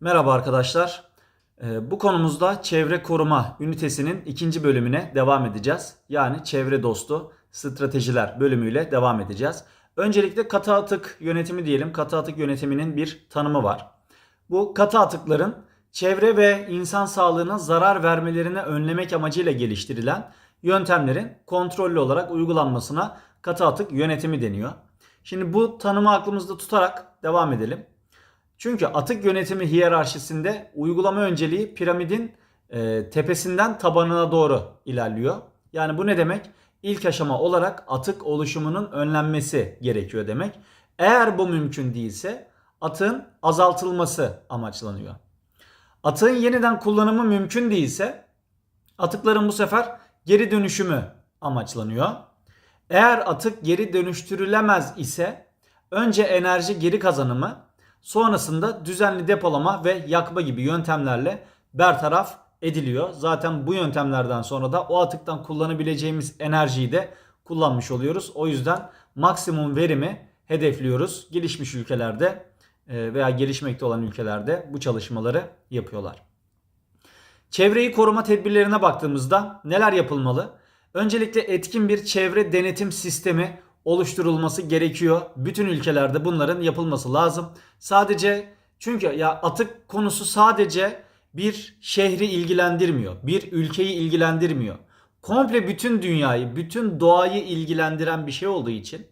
Merhaba arkadaşlar. Ee, Bu konumuzda çevre koruma ünitesinin ikinci bölümüne devam edeceğiz. Yani çevre dostu stratejiler bölümüyle devam edeceğiz. Öncelikle katı atık yönetimi diyelim. Katı atık yönetiminin bir tanımı var. Bu katı atıkların çevre ve insan sağlığına zarar vermelerini önlemek amacıyla geliştirilen yöntemlerin kontrollü olarak uygulanmasına katı atık yönetimi deniyor. Şimdi bu tanımı aklımızda tutarak devam edelim. Çünkü atık yönetimi hiyerarşisinde uygulama önceliği piramidin e, tepesinden tabanına doğru ilerliyor. Yani bu ne demek? İlk aşama olarak atık oluşumunun önlenmesi gerekiyor demek. Eğer bu mümkün değilse atığın azaltılması amaçlanıyor. Atığın yeniden kullanımı mümkün değilse atıkların bu sefer geri dönüşümü amaçlanıyor. Eğer atık geri dönüştürülemez ise önce enerji geri kazanımı sonrasında düzenli depolama ve yakma gibi yöntemlerle bertaraf ediliyor. Zaten bu yöntemlerden sonra da o atıktan kullanabileceğimiz enerjiyi de kullanmış oluyoruz. O yüzden maksimum verimi hedefliyoruz. Gelişmiş ülkelerde e, veya gelişmekte olan ülkelerde bu çalışmaları yapıyorlar. Çevreyi koruma tedbirlerine baktığımızda neler yapılmalı? Öncelikle etkin bir çevre denetim sistemi oluşturulması gerekiyor. Bütün ülkelerde bunların yapılması lazım. Sadece çünkü ya atık konusu sadece bir şehri ilgilendirmiyor. Bir ülkeyi ilgilendirmiyor. Komple bütün dünyayı, bütün doğayı ilgilendiren bir şey olduğu için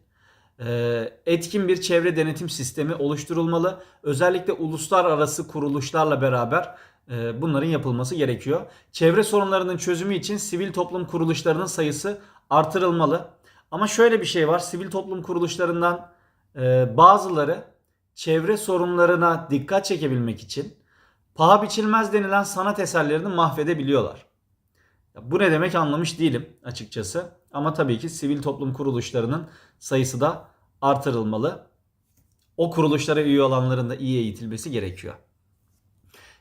e, etkin bir çevre denetim sistemi oluşturulmalı. Özellikle uluslararası kuruluşlarla beraber e, bunların yapılması gerekiyor. Çevre sorunlarının çözümü için sivil toplum kuruluşlarının sayısı artırılmalı. Ama şöyle bir şey var. Sivil toplum kuruluşlarından e, bazıları çevre sorunlarına dikkat çekebilmek için paha biçilmez denilen sanat eserlerini mahvedebiliyorlar. Bu ne demek anlamış değilim açıkçası. Ama tabii ki sivil toplum kuruluşlarının sayısı da artırılmalı. O kuruluşlara üye olanların da iyi eğitilmesi gerekiyor.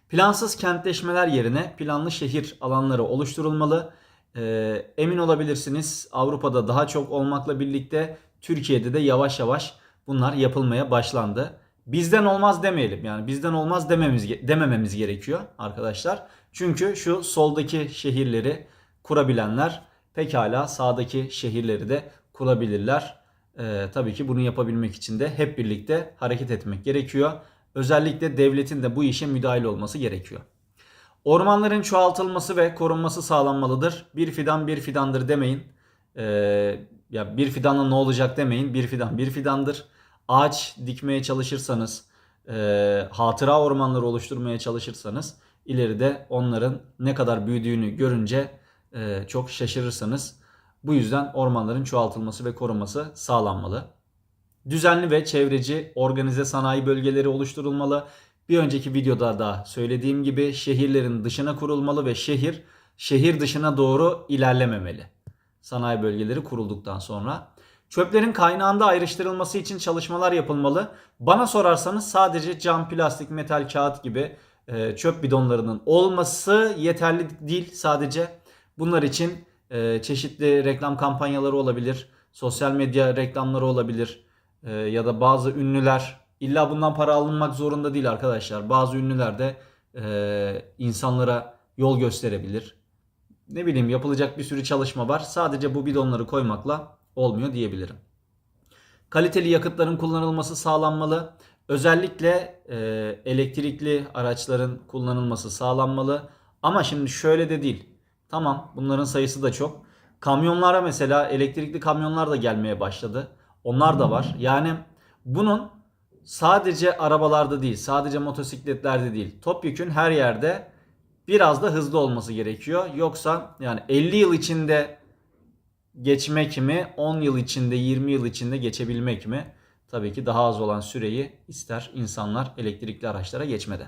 Plansız kentleşmeler yerine planlı şehir alanları oluşturulmalı. Ee, emin olabilirsiniz Avrupa'da daha çok olmakla birlikte Türkiye'de de yavaş yavaş bunlar yapılmaya başlandı. Bizden olmaz demeyelim yani bizden olmaz dememiz demememiz gerekiyor arkadaşlar. Çünkü şu soldaki şehirleri kurabilenler pekala sağdaki şehirleri de kurabilirler. Ee, tabii ki bunu yapabilmek için de hep birlikte hareket etmek gerekiyor. Özellikle devletin de bu işe müdahil olması gerekiyor. Ormanların çoğaltılması ve korunması sağlanmalıdır. Bir fidan bir fidandır demeyin. Ee, ya bir fidanla ne olacak demeyin. Bir fidan bir fidandır. Ağaç dikmeye çalışırsanız, e, hatıra ormanları oluşturmaya çalışırsanız ileride onların ne kadar büyüdüğünü görünce e, çok şaşırırsınız. Bu yüzden ormanların çoğaltılması ve korunması sağlanmalı. Düzenli ve çevreci organize sanayi bölgeleri oluşturulmalı. Bir önceki videoda da söylediğim gibi şehirlerin dışına kurulmalı ve şehir şehir dışına doğru ilerlememeli. Sanayi bölgeleri kurulduktan sonra. Çöplerin kaynağında ayrıştırılması için çalışmalar yapılmalı. Bana sorarsanız sadece cam, plastik, metal, kağıt gibi e, çöp bidonlarının olması yeterli değil sadece. Bunlar için e, çeşitli reklam kampanyaları olabilir, sosyal medya reklamları olabilir e, ya da bazı ünlüler illa bundan para alınmak zorunda değil arkadaşlar. Bazı ünlüler de e, insanlara yol gösterebilir. Ne bileyim yapılacak bir sürü çalışma var. Sadece bu bidonları koymakla olmuyor diyebilirim. Kaliteli yakıtların kullanılması sağlanmalı. Özellikle e, elektrikli araçların kullanılması sağlanmalı. Ama şimdi şöyle de değil. Tamam bunların sayısı da çok. Kamyonlara mesela elektrikli kamyonlar da gelmeye başladı. Onlar da var. Yani bunun sadece arabalarda değil, sadece motosikletlerde değil. Topyekün her yerde biraz da hızlı olması gerekiyor. Yoksa yani 50 yıl içinde geçmek mi, 10 yıl içinde, 20 yıl içinde geçebilmek mi? Tabii ki daha az olan süreyi ister insanlar elektrikli araçlara geçmede.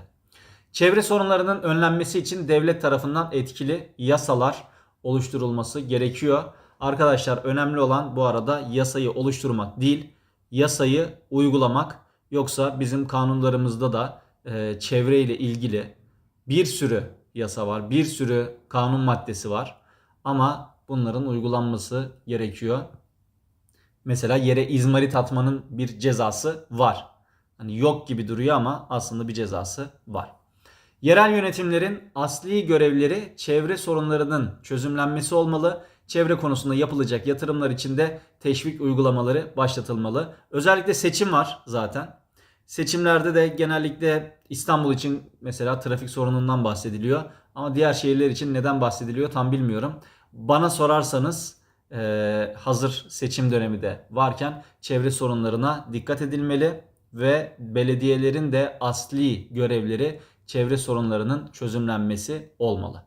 Çevre sorunlarının önlenmesi için devlet tarafından etkili yasalar oluşturulması gerekiyor. Arkadaşlar önemli olan bu arada yasayı oluşturmak değil, yasayı uygulamak. Yoksa bizim kanunlarımızda da e, çevre ile ilgili bir sürü yasa var, bir sürü kanun maddesi var. Ama bunların uygulanması gerekiyor. Mesela yere izmarit atmanın bir cezası var. Hani yok gibi duruyor ama aslında bir cezası var. Yerel yönetimlerin asli görevleri çevre sorunlarının çözümlenmesi olmalı. Çevre konusunda yapılacak yatırımlar için de teşvik uygulamaları başlatılmalı. Özellikle seçim var zaten. Seçimlerde de genellikle İstanbul için mesela trafik sorunundan bahsediliyor. Ama diğer şehirler için neden bahsediliyor tam bilmiyorum. Bana sorarsanız e, hazır seçim dönemi de varken çevre sorunlarına dikkat edilmeli ve belediyelerin de asli görevleri çevre sorunlarının çözümlenmesi olmalı.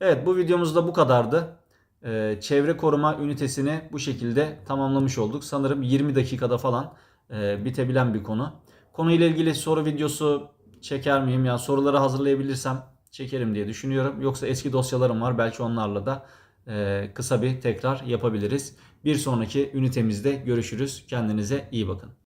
Evet bu videomuz da bu kadardı. Ee, çevre koruma ünitesini bu şekilde tamamlamış olduk. Sanırım 20 dakikada falan e, bitebilen bir konu. Konuyla ilgili soru videosu çeker miyim? Yani soruları hazırlayabilirsem çekerim diye düşünüyorum. Yoksa eski dosyalarım var. Belki onlarla da e, kısa bir tekrar yapabiliriz. Bir sonraki ünitemizde görüşürüz. Kendinize iyi bakın.